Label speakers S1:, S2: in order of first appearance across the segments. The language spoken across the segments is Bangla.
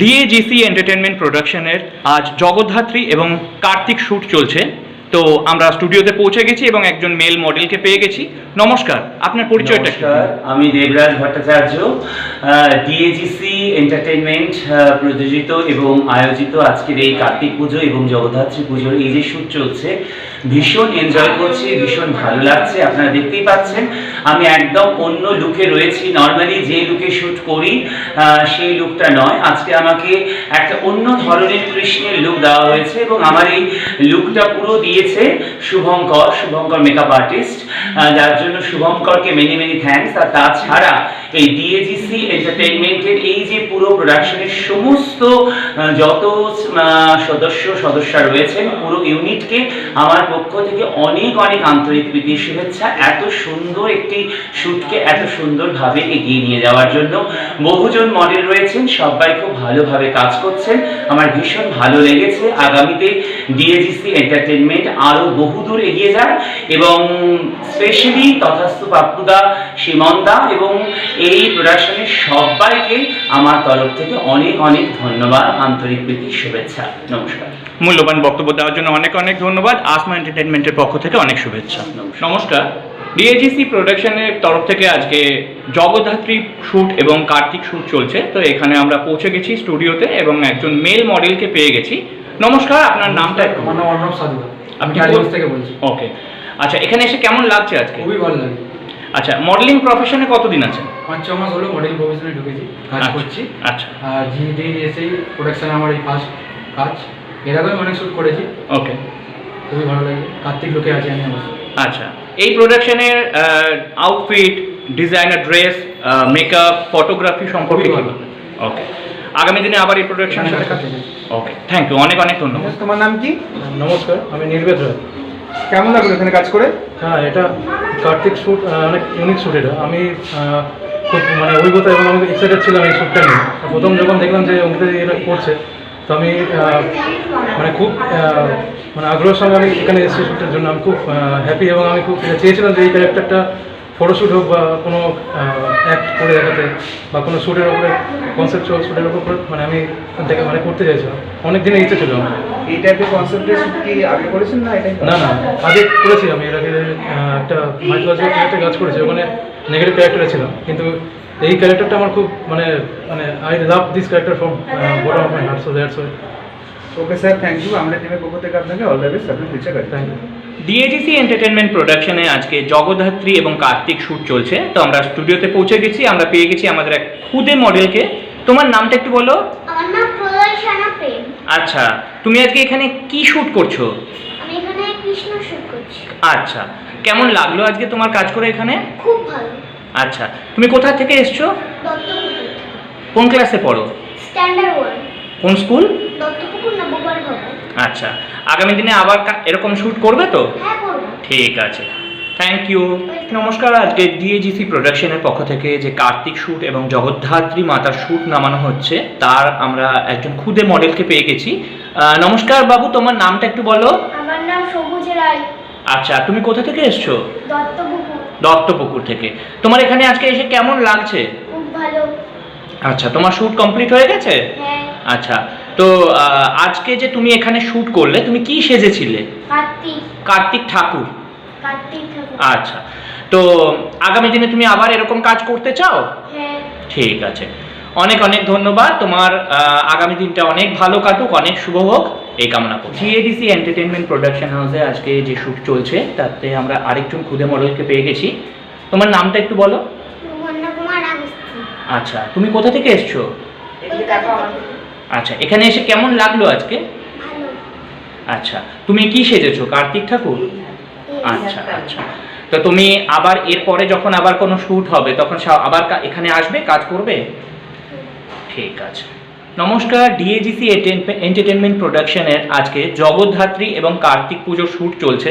S1: ডিএজিসি এন্টারটেনমেন্ট প্রোডাকশনের আজ জগদ্ধাত্রী এবং কার্তিক শ্যুট চলছে। তো আমরা স্টুডিওতে পৌঁছে গেছি এবং একজন মেল মডেলকে পেয়ে গেছি। নমস্কার, আপনার পরিচয়টা কি?
S2: আমি দেবরাজ ভট্টাচার্য ডিএজিসি এন্টারটেনমেন্ট প্রযোজিত এবং আয়োজিত আজকের এই কার্তিক পুজো এবং জগদ্ধাত্রী পুজোর এই যে শ্যুট চলছে, ভীষণ এনজয় করছি, ভীষণ ভালো লাগছে, আপনারা দেখতেই পাচ্ছেন। আমি একদম অন্য লুকে রয়েছি নর্মালি যে লুকে শ্যুট করি সেই লুকটা নয়। আজকে আমাকে একটা অন্য ধরনের কৃষ্ণের লুক দেওয়া হয়েছে এবং আমার এই লুকটা পুরো দিয়েছে শুভঙ্কর শুভঙ্কর মেকআপ আর্টিস্ট যার জন্য শুভঙ্করকে মেনি মেনি থ্যাঙ্কস আর তাছাড়া এই ডিএজিসি এন্টারটেইনমেন্টের এই যে পুরো প্রোডাকশনের সমস্ত যত সদস্য সদস্যা রয়েছেন পুরো ইউনিটকে আমার পক্ষ থেকে অনেক অনেক আন্তরিক প্রীতি শুভেচ্ছা। এত সুন্দর একটি শ্যুটকে এত সুন্দরভাবে এগিয়ে নিয়ে যাওয়ার জন্য বহুজন মডেল রয়েছেন সবাই খুব ভালোভাবে কাজ করছেন। আমার ভীষণ ভালো লেগেছে। আগামীতে ডিএজিসি এন্টারটেনমেন্ট আরও বহুদূর এগিয়ে যায় এবং স্পেশালি তথাস্তু পাপ্পুদা সীমন্দা এবং এই প্রোডাকশনের সবাইকে আমার তরফ থেকে অনেক অনেক ধন্যবাদ আন্তরিক প্রীতি শুভেচ্ছা। নমস্কার।
S1: মূল্যবান বক্তব্য দেওয়ার জন্য অনেক অনেক ধন্যবাদ। আসমা এন্টারটেনমেন্টের পক্ষ থেকে অনেক শুভেচ্ছা।
S2: নমস্কার।
S1: ডিএজিসি প্রোডাকশনের তরফ থেকে আজকে জগদ্ধাত্রী শ্যুট এবং কার্তিক শ্যুট চলছে। তো এখানে আমরা পৌঁছে গেছি স্টুডিওতে এবং একজন মেল মডেলকে পেয়ে গেছি। নমস্কার আপনার নামটা একটু
S3: আমার নাম অর্ণব সাধু আমি
S1: কি
S3: টালিগঞ্জ থেকে বলছি।
S1: ওকে আচ্ছা এখানে এসে কেমন লাগছে আজকে?
S3: খুবই ভালো লাগে
S1: আচ্ছা মডেলিং প্রফেশনে কতদিন আছে
S3: পাঁচ ছ মাস হলো মডেল প্রফেশনে ঢুকেছি কাজ
S1: আচ্ছা,
S3: করছি।
S1: আচ্ছা।
S3: আর জিডি এসেই প্রোডাকশন আমার এই ফার্স্ট কাজ। এর আগেও অনেক শ্যুট করেছি।
S1: ওকে
S3: খুবই ভালো লাগে। কার্তিক লোকে আছি আমি আমার।
S1: আচ্ছা এই প্রোডাকশনের outfit designer dress makeup photography সম্পর্কে। ওকে আগামী দিনে আবার এই সাথে
S3: করতে
S1: ওকে থ্যাংক ইউ অনেক অনেক ধন্যবাদ।
S4: তোমার নাম কি?
S3: নমস্কার আমি নির্বেদ রায়।
S4: কেমন লাগল এখানে কাজ করে?
S3: হ্যাঁ এটা কার্তিক শ্যুট অনেক ইউনিক শ্যুট এটা। আমি খুব মানে অভিজ্ঞতা এবং আমি এক্সাইটেড ছিলাম এই শ্যুটটা নিয়ে। প্রথম যখন দেখলাম যে অঙ্কিতা এটা করছে তো আমি মানে খুব মানে আগ্রহের সঙ্গে আমি এখানে এসেছি শ্যুটের জন্য। আমি খুব হ্যাপি এবং আমি খুব চেয়েছিলাম যে এই ক্যারেক্টারটা ফটোশ্যুট হোক বা কোনো অ্যাক্ট করে দেখাতে বা কোনো শ্যুটের ওপরে কনসেপ্ট শ্যুটের করে মানে আমি দেখে মানে করতে চাইছিলাম। অনেক দিনের ইচ্ছে ছিল আমার।
S4: এই টাইপের কনসেপ্টের শ্যুট কি আগে করেছেন না এটাই
S3: না না আগে করেছি আমি এর আগে একটা মাইথোলজিক্যাল ক্যারেক্টার কাজ করেছি ওখানে নেগেটিভ ক্যারেক্টারে ছিলাম। কিন্তু এই ক্যারেক্টারটা আমার খুব মানে মানে I love this character from bottom of my heart so that's
S4: okay sir thank you আমরা টিমের পক্ষ থেকে আপনাকে অল দ্য বেস্ট আপনার future
S3: thank you
S1: DAGC entertainment প্রোডাকশনে আজকে জগদ্ধাত্রী এবং কার্তিক শ্যুট চলছে। তো আমরা স্টুডিওতে পৌঁছে গেছি আমরা পেয়ে গেছি আমাদের এক খুদে মডেলকে। তোমার নামটা একটু বলো।
S5: আমার নাম প্রদর্শনা প্রেম।
S1: আচ্ছা তুমি আজকে এখানে কি শ্যুট করছ?
S5: আমি এখানে কৃষ্ণ শুট করছি।
S1: আচ্ছা কেমন লাগল আজকে তোমার কাজ করে এখানে?
S5: খুব ভালো।
S1: আচ্ছা তুমি কোথা থেকে এসছো? কোন ক্লাসে পড়ো?
S5: স্ট্যান্ডার্ড ওয়ান
S1: কোন স্কুল? আচ্ছা আগামী দিনে আবার এরকম শ্যুট করবে তো?
S5: হ্যাঁ
S1: ঠিক আছে। থ্যাংক ইউ নমস্কার আজকে ডিএজিসি প্রোডাকশনের পক্ষ থেকে যে কার্তিক শ্যুট এবং জগদ্ধাত্রী মাতার শ্যুট নামানো হচ্ছে তার আমরা একজন খুদে মডেলকে পেয়ে গেছি। নমস্কার বাবু তোমার নামটা একটু বলো।
S5: আমার নাম সবুজ রায়।
S1: আচ্ছা তুমি কোথা থেকে এসছো?
S5: দত্তপুকুর।
S1: দত্তপুকুর থেকে। তোমার এখানে আজকে এসে কেমন লাগছে?
S5: খুব ভালো।
S1: আচ্ছা তোমার শ্যুট কমপ্লিট হয়ে গেছে?
S5: হ্যাঁ।
S1: আচ্ছা তো আজকে যে তুমি এখানে শ্যুট করলে তুমি কি সেজেছিলে?
S5: কার্তিক।
S1: কার্তিক ঠাকুর।
S5: কার্তিক ঠাকুর।
S1: আচ্ছা তো আগামী দিনে তুমি আবার এরকম কাজ করতে চাও?
S5: হ্যাঁ।
S1: ঠিক আছে। অনেক অনেক ধন্যবাদ তোমার আগামী দিনটা অনেক ভালো কাটুক অনেক শুভ হোক এই কামনা করি জিএডিসি এন্টারটেনমেন্ট প্রোডাকশন হাউসে আজকে যে শ্যুট চলছে তাতে আমরা আরেকজন খুদে মডেলকে পেয়ে গেছি। তোমার নামটা একটু বলো। আচ্ছা তুমি কোথা থেকে এসছো? আচ্ছা এখানে এসে কেমন লাগল আজকে? আচ্ছা তুমি কি সেজেছো? কার্তিক ঠাকুর? আচ্ছা আচ্ছা। তো তুমি আবার এরপরে যখন আবার কোনো শ্যুট হবে তখন আবার এখানে আসবে কাজ করবে? ঠিক আছে। নমস্কার ডিএজিসি এন্টারটেনমেন্ট প্রোডাকশনের আজকে জগদ্ধাত্রী এবং কার্তিক পুজোর শ্যুট চলছে।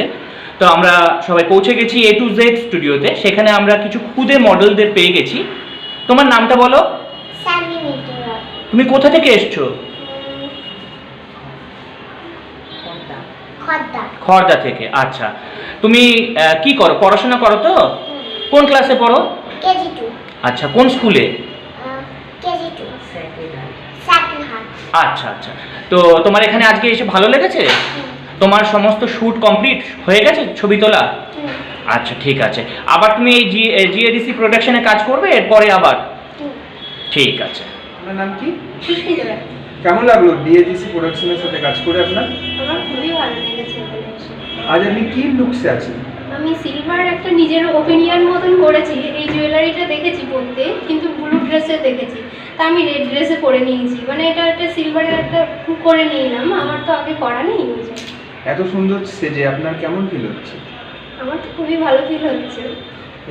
S1: তো আমরা সবাই পৌঁছে গেছি এ টু জেড স্টুডিওতে সেখানে আমরা কিছু খুদে মডেলদের পেয়ে গেছি। তোমার নামটা বলো? তুমি কোথা থেকে এসছো? খড়দা থেকে আচ্ছা। তুমি কি করো? পড়াশোনা করো তো? কোন ক্লাসে পড়ো? আচ্ছা কোন স্কুলে? আচ্ছা আচ্ছা। তো তোমার এখানে আজকে এসে ভালো লেগেছে? তোমার সমস্ত শ্যুট কমপ্লিট হয়ে গেছে ছবি তোলা? আচ্ছা ঠিক আছে। আবার তুমি এই জি জিএডিসি প্রোডাকশনে কাজ করবে? এরপরে আবার? ঠিক আছে।
S4: আপনার নাম কি?
S5: সুস্মিতা রায়।
S4: কেমন লাগল? ডিএজিসি প্রোডাকশনের সাথে কাজ করে আপনার?
S5: আমার খুবই ভালো লেগেছে।
S4: আজ আপনি কি লুকসে আছেন
S6: আমি সিলভার একটা নিজের ওপিনিয়ন মতন করেছি। এই জুয়েলারিটা দেখেছি পরতে কিন্তু ব্লু ড্রেসে দেখেছি। তা আমি রেড ড্রেসে পরে নিয়েছি। মানে এটা একটা সিলভারের একটা করে নিলাম। আমার তো আগে করা নেই
S4: এত সুন্দর সেজে আপনার কেমন ফিল হচ্ছে?
S6: আমার তো খুবই ভালো ফিল হচ্ছে।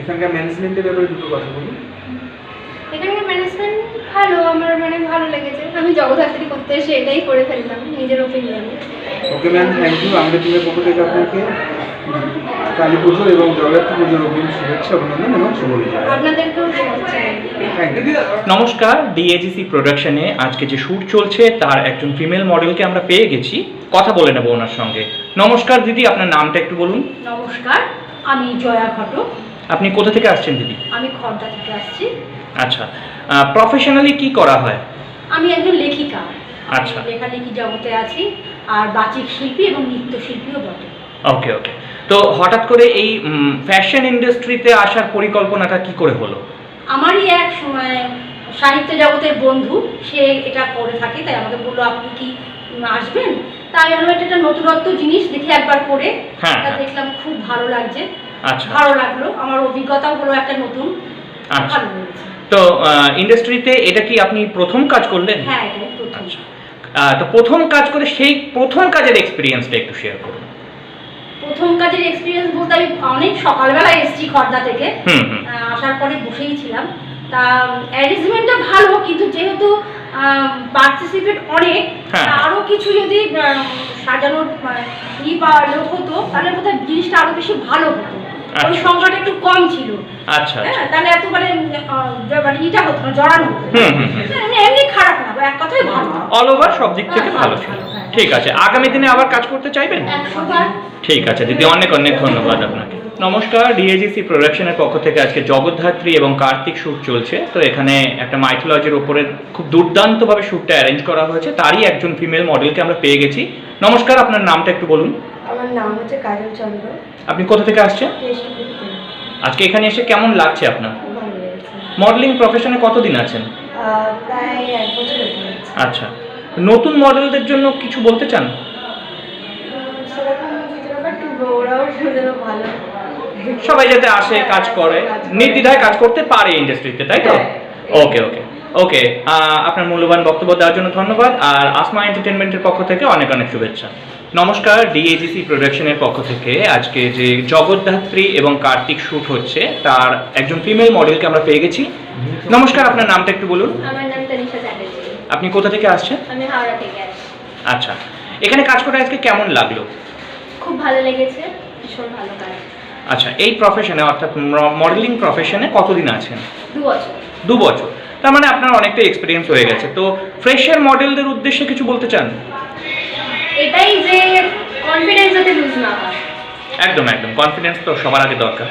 S4: এখানকার ম্যানেজমেন্টের ব্যাপারে দুটো কথা বলুন।
S6: এখানকার ম্যানেজমেন্ট ভালো আমার মানে ভালো লেগেছে। আমি জগদ্ধাত্রী করতে এসে এটাই করে ফেললাম নিজের ওপিনিয়নে
S4: ওকে ম্যাম থ্যাংক ইউ আমাদের টিমের পক্ষ থেকে আপনাকে কালী পুজো এবং জগদ্ধাত্রী পুজোর অগ্রিম শুভেচ্ছা অভিনন্দন এবং শুভ বিজয়
S6: আপনাদেরকেও শুভেচ্ছা
S1: নমস্কার ডিএজিসি প্রোডাকশনে আজকে যে শ্যুট চলছে তার একজন ফিমেল মডেলকে আমরা পেয়ে গেছি। কথা বলে নেব ওনার সঙ্গে। নমস্কার দিদি আপনার নামটা একটু বলুন।
S7: নমস্কার আমি জয়া ঘটক।
S1: আপনি কোথা থেকে আসছেন দিদি?
S7: আমি খর্দা থেকে আসছি।
S1: আচ্ছা প্রফেশনালি কি করা হয়?
S7: আমি একজন লেখিকা।
S1: আচ্ছা।
S7: লেখালেখি জগতে আছি আর বাচিক শিল্পী এবং নৃত্যশিল্পীও বটে।
S1: ওকে ওকে তো হঠাৎ করে এই ফ্যাশন ইন্ডাস্ট্রিতে আসার পরিকল্পনাটা কি করে হলো?
S7: আমারই এক সময় সাহিত্য জগতের বন্ধু সে এটা করে থাকে তাই আমাকে বলল আপনি কি আসবেন? তাই আমি এটা একটা নতুনত্ব জিনিস দেখি একবার করে।
S1: হ্যাঁ,
S7: তা
S1: হ্যাঁ।
S7: দেখলাম খুব ভালো লাগছে।
S1: আচ্ছা।
S7: ভালো লাগল। আমার অভিজ্ঞতাও হলো একটা নতুন।
S1: আচ্ছা।
S7: ভালো লেগেছে
S1: তো ইন্ডাস্ট্রিতে এটা কি আপনি প্রথম কাজ করলেন?
S7: হ্যাঁ
S1: আচ্ছা। তো প্রথম কাজ করে সেই প্রথম কাজের এক্সপিরিয়েন্সটা একটু শেয়ার করুন।
S7: প্রথম কাজের এক্সপিরিয়েন্স বলতে আমি অনেক সকালবেলা এসেছি খর্দা থেকে। আসার পরে বসেই ছিলাম। তা অ্যারেঞ্জমেন্টটা ভালো কিন্তু যেহেতু পার্টিসিপেট অনেক
S1: হ্যাঁ।
S7: আরও কিছু যদি সাজানোর আহ, ই বা লোক হতো তাহলে বোধহয় জিনিসটা আরও বেশি ভালো হতো। ওই
S1: আচ্ছা।
S7: সংখ্যাটা একটু কম ছিল।
S1: আচ্ছা আচ্ছা।
S7: হ্যাঁ তাহলে এত মানে মানে ইটা হতো না জড়ানো হতো।
S1: হুম
S7: এমনি- খারাপ না এক কথাই ভালো।
S1: অল ওভার সব দিক থেকে ভালো ছিল।
S7: হ্যাঁ।
S1: ঠিক আছে আগামী দিনে আবার কাজ করতে চাইবেন? ঠিক আছে দিদি অনেক অনেক ধন্যবাদ আপনাকে। নমস্কার ডিএজিসি প্রোডাকশনের পক্ষ থেকে আজকে জগদ্ধাত্রী এবং কার্তিক শ্যুট চলছে। তো এখানে একটা মাইথোলজির ওপরে খুব দুর্দান্তভাবে শ্যুটটা অ্যারেঞ্জ করা হয়েছে। তারই একজন ফিমেল মডেলকে আমরা পেয়ে গেছি। নমস্কার আপনার নামটা একটু বলুন।
S8: আমার নাম হচ্ছে কাজল চন্দ্র।
S1: আপনি কোথা থেকে আসছেন? আজকে এখানে এসে কেমন লাগছে আপনার? মডেলিং প্রফেশনে কতদিন আছেন?
S8: প্রায় এক বছর
S1: আচ্ছা। নতুন মডেলদের জন্য কিছু বলতে চান? সবাই যাতে আসে কাজ করে। নির্দ্বিধায় কাজ করতে পারে ইন্ডাস্ট্রিতে তাই তো। ওকে ওকে ওকে আপনার মূল্যবান বক্তব্য দেওয়ার জন্য ধন্যবাদ। আর আসমা এন্টারটেনমেন্টের পক্ষ থেকে অনেক অনেক শুভেচ্ছা। নমস্কার ডিএজিসি প্রোডাকশনের পক্ষ থেকে আজকে যে জগদ্ধাত্রী এবং কার্তিক শ্যুট হচ্ছে তার একজন ফিমেল মডেলকে আমরা পেয়ে গেছি। নমস্কার আপনার নামটা একটু বলুন।
S6: আমার নাম তানিশা চ্যাটার্জি।
S1: আপনি কোথা থেকে আসছেন?
S6: আমি হাওড়া থেকে আসছি।
S1: আচ্ছা এখানে কাজ করে আজকে কেমন লাগল?
S6: খুব ভালো লেগেছে ভীষণ ভালো কাজ।
S1: আচ্ছা এই প্রফেশনে অর্থাৎ মডেলিং প্রফেশনে কতদিন আছেন?
S6: দু বছর।
S1: দু বছর। তার মানে আপনার অনেকটা এক্সপিরিয়েন্স হয়ে গেছে। তো ফ্রেশার মডেলদের উদ্দেশ্যে কিছু বলতে চান?
S6: এটাই যে কনফিডেন্স যাতে লুজ না হয়।
S1: একদম একদম। কনফিডেন্স তো সবার আগে দরকার।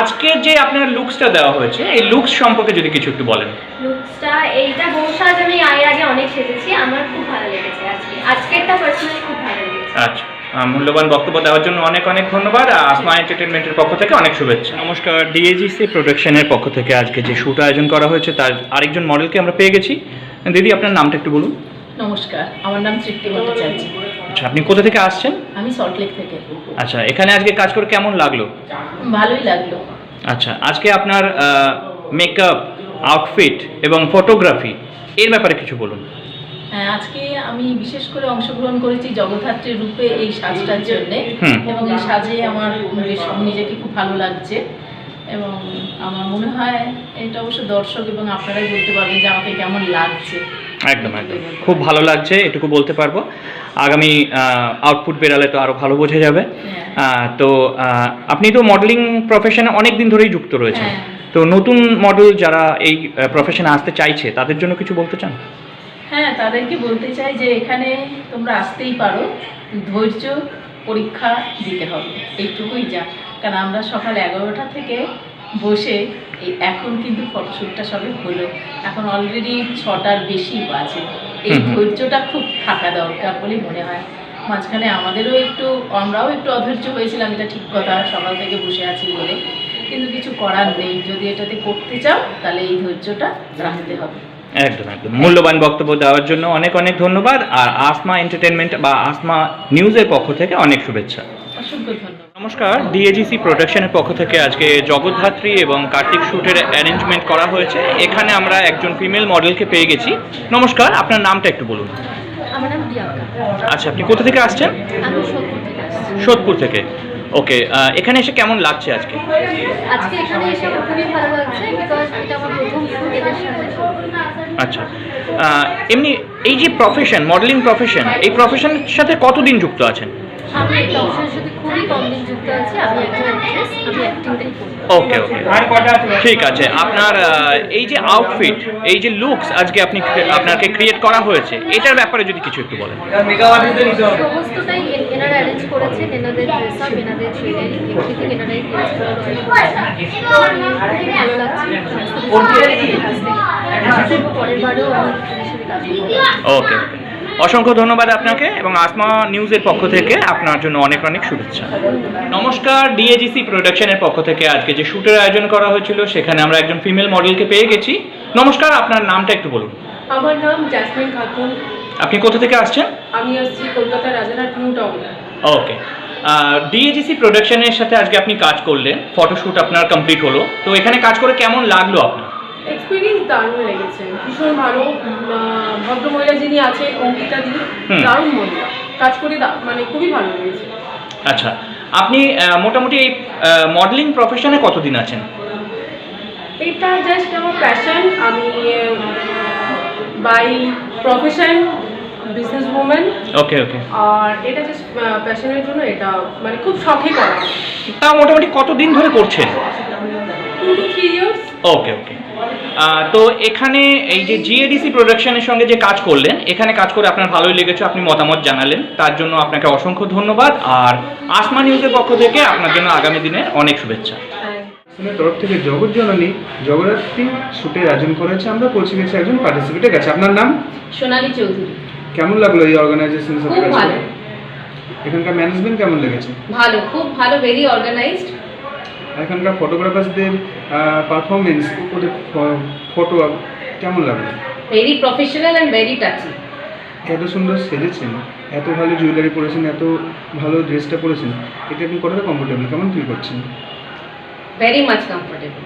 S1: আজকে যে আপনার লুকসটা দেওয়া হয়েছে এই লুকস সম্পর্কে যদি কিছু একটু বলেন।
S6: লুকসটা এইটা বৌসাজ আমি এর আগে অনেক সেজেছি আমার খুব ভালো লেগেছে আজকে। আজকেরটা পার্সোনালি খুব ভালো লেগেছে।
S1: আচ্ছা। মূল্যবান বক্তব্য দেওয়ার জন্য অনেক অনেক ধন্যবাদ। আর আসমা এন্টারটেনমেন্টের পক্ষ থেকে অনেক শুভেচ্ছা। নমস্কার। ডিএজিসি প্রোডাকশনের পক্ষ থেকে আজকে যে শ্যুট আয়োজন করা হয়েছে তার আরেকজন মডেলকে আমরা পেয়ে গেছি। দিদি আপনার নামটা একটু বলুন।
S9: নমস্কার আমার নাম তৃপ্তি ভট্টাচার্য।
S1: আচ্ছা আপনি কোথা থেকে আসছেন?
S9: আমি সল্টলেক থেকে।
S1: আচ্ছা এখানে আজকে কাজ করে কেমন লাগল?
S9: ভালোই লাগল।
S1: আচ্ছা আজকে আপনার মেকআপ আউটফিট এবং ফটোগ্রাফি এর ব্যাপারে কিছু বলুন।
S9: হ্যাঁ, আজকে আমি বিশেষ করে অংশগ্রহণ করেছি জগদ্ধাত্রীর রূপে এই সাজটার জন্যে। এবং এই সাজে আমার নিজেকে খুব ভালো লাগছে এবং আমার মনে হয় এটা অবশ্য দর্শক এবং আপনারাই বলতে পারবেন যে আমাকে কেমন লাগছে।
S1: একদম একদম। খুব ভালো লাগছে এটুকু বলতে পারব। আগামী আউটপুট বেরালে তো আরও ভালো বোঝা যাবে।
S9: হ্যাঁ।
S1: তো আপনি তো মডেলিং প্রফেশনে অনেক দিন ধরেই যুক্ত রয়েছেন।
S9: হ্যাঁ।
S1: তো নতুন মডেল যারা এই প্রফেশনে আসতে চাইছে তাদের জন্য কিছু বলতে চান?
S9: হ্যাঁ তাদেরকে বলতে চাই যে এখানে তোমরা আসতেই পারো। ধৈর্য পরীক্ষা দিতে হবে। এইটুকুই যা। কারণ আমরা সকাল এগারোটা থেকে বসে এই এখন কিন্তু ফটোশ্যুটটা সবে হলো। এখন অলরেডি ছটার বেশি বাজে। এই। ধৈর্যটা খুব থাকা দরকার বলেই মনে হয়। মাঝখানে আমাদেরও একটু আমরাও একটু অধৈর্য হয়েছিলাম এটা ঠিক কথা সকাল থেকে বসে আছি বলে। কিন্তু কিছু করার নেই। যদি এটাতে করতে চাও তাহলে এই ধৈর্যটা রাখতে হবে।
S1: একদম একদম। মূল্যবান বক্তব্য দেওয়ার জন্য অনেক অনেক ধন্যবাদ। আর আসমা এন্টারটেনমেন্ট বা আসমা নিউজের পক্ষ থেকে অনেক শুভেচ্ছা।
S9: অসংখ্য ধন্যবাদ।
S1: নমস্কার ডিএজিসি প্রোডাকশনের পক্ষ থেকে আজকে জগদ্ধাত্রী এবং কার্তিক শ্যুটের অ্যারেঞ্জমেন্ট করা হয়েছে। এখানে আমরা একজন ফিমেল মডেলকে পেয়ে গেছি। নমস্কার আপনার নামটা একটু বলুন।
S8: আমার নাম
S1: আচ্ছা আপনি কোথা থেকে আসছেন?
S8: আমি সোদপুর থেকে আসছি।
S1: সোদপুর থেকে। ওকে এখানে এসে কেমন লাগছে আজকে?
S8: আজকে এখানে এসে আমার খুবই ভালো লাগছে বিকজ এটা আমার প্রথম শুট এদের সাথে
S1: আচ্ছা আহ, এমনি এই যে প্রফেশন মডেলিং প্রফেশন এই প্রফেশনের সাথে কতদিন যুক্ত আছেন?
S8: আমি এই ব্যবসার সাথে খুবই কম দিন যুক্ত আছি আমি একজন অ্যাক্ট্রেস আমি অ্যাক্টিংটাই করি
S1: ওকে ওকে ঠিক আছে আপনার এই যে আউটফিট এই যে লুকস আজকে আপনি আপনাকে ক্রিয়েট করা হয়েছে এটার ব্যাপারে যদি কিছু একটু বলেন।
S8: সমস্তটাই এনারা অ্যারেঞ্জ করেছেন এনাদের ড্রেস আপ এনাদের জুয়েলারি এভরিথিং এনারাই ভালো লাগছে পরের বারেও আমি এদের সাথে কাজ করব।
S1: ওকে ওকে অসংখ্য ধন্যবাদ আপনাকে এবং আসমা নিউজের পক্ষ থেকে আপনার জন্য অনেক অনেক শুভেচ্ছা। নমস্কার ডিএজিসি প্রোডাকশনের পক্ষ থেকে আজকে যে শ্যুটের আয়োজন করা হয়েছিল সেখানে আমরা একজন ফিমেল মডেলকে পেয়ে গেছি। নমস্কার আপনার নামটা একটু বলুন।
S10: আমার নাম জাসমিন খাতুন
S1: আপনি কোথা থেকে আসছেন?
S10: আমি আসছি Kolkata Rajarhat new town.
S1: Okay. DAGC প্রোডাকশনের সাথে আজকে আপনি কাজ করলেন। ফটোশ্যুট আপনার কমপ্লিট হলো। তো এখানে কাজ করে কেমন লাগল আপনার?
S10: এক্সপিরিয়েন্স দারুণ লেগেছে। ভীষণ ভালো ভদ্রমহিলা যিনি আছেন অঙ্কিতা দি দারুণ মহিলা। কাজ করে মানে খুবই ভালো লেগেছে।
S1: আচ্ছা আপনি মোটামুটি এই মডেলিং প্রফেশনে কতদিন আছেন?
S10: এটা জাস্ট আমার প্যাশন আমি by profession business woman
S1: okay okay
S10: আর এটা জাস্ট প্যাশনের জন্য এটা মানে খুব শখে করা।
S1: তা মোটামুটি কতদিন ধরে করছেন?
S10: Two two three years
S1: okay okay তো এখানে এই যে জিএডিসি প্রোডাকশনের সঙ্গে যে কাজ করলেন এখানে কাজ করে আপনার ভালোই লেগেছে আপনি মতামত জানালেন। তার জন্য আপনাকে অসংখ্য ধন্যবাদ আর আসমা নিউজের পক্ষ থেকে আপনার জন্য আগামী দিনে অনেক শুভেচ্ছা।
S4: তরফ থেকে জগৎ জননী জগদ্ধাত্রী শুটের আয়োজন করেছে আমরা পৌঁছে গেছি একজন পার্টিসিপেটের কাছে। আপনার নাম?
S9: সোনালী চৌধুরী।
S4: কেমন লাগল এই অর্গানাইজেশন এখানকার ম্যানেজমেন্ট কেমন লেগেছে?
S9: ভালো খুব ভালো ভেরি অর্গানাইজড
S4: এখানকার ফটোগ্রাফারসদের পারফরমেন্স ওদের ফটো কেমন লাগল?
S9: Very professional and very touchy
S4: এত সুন্দর সেজেছেন এত ভালো জুয়েলারি পরেছেন এত ভালো ড্রেসটা পরেছেন এটা আপনি কতটা কমফোর্টেবল কেমন ফিল করছেন?
S9: Very much comfortable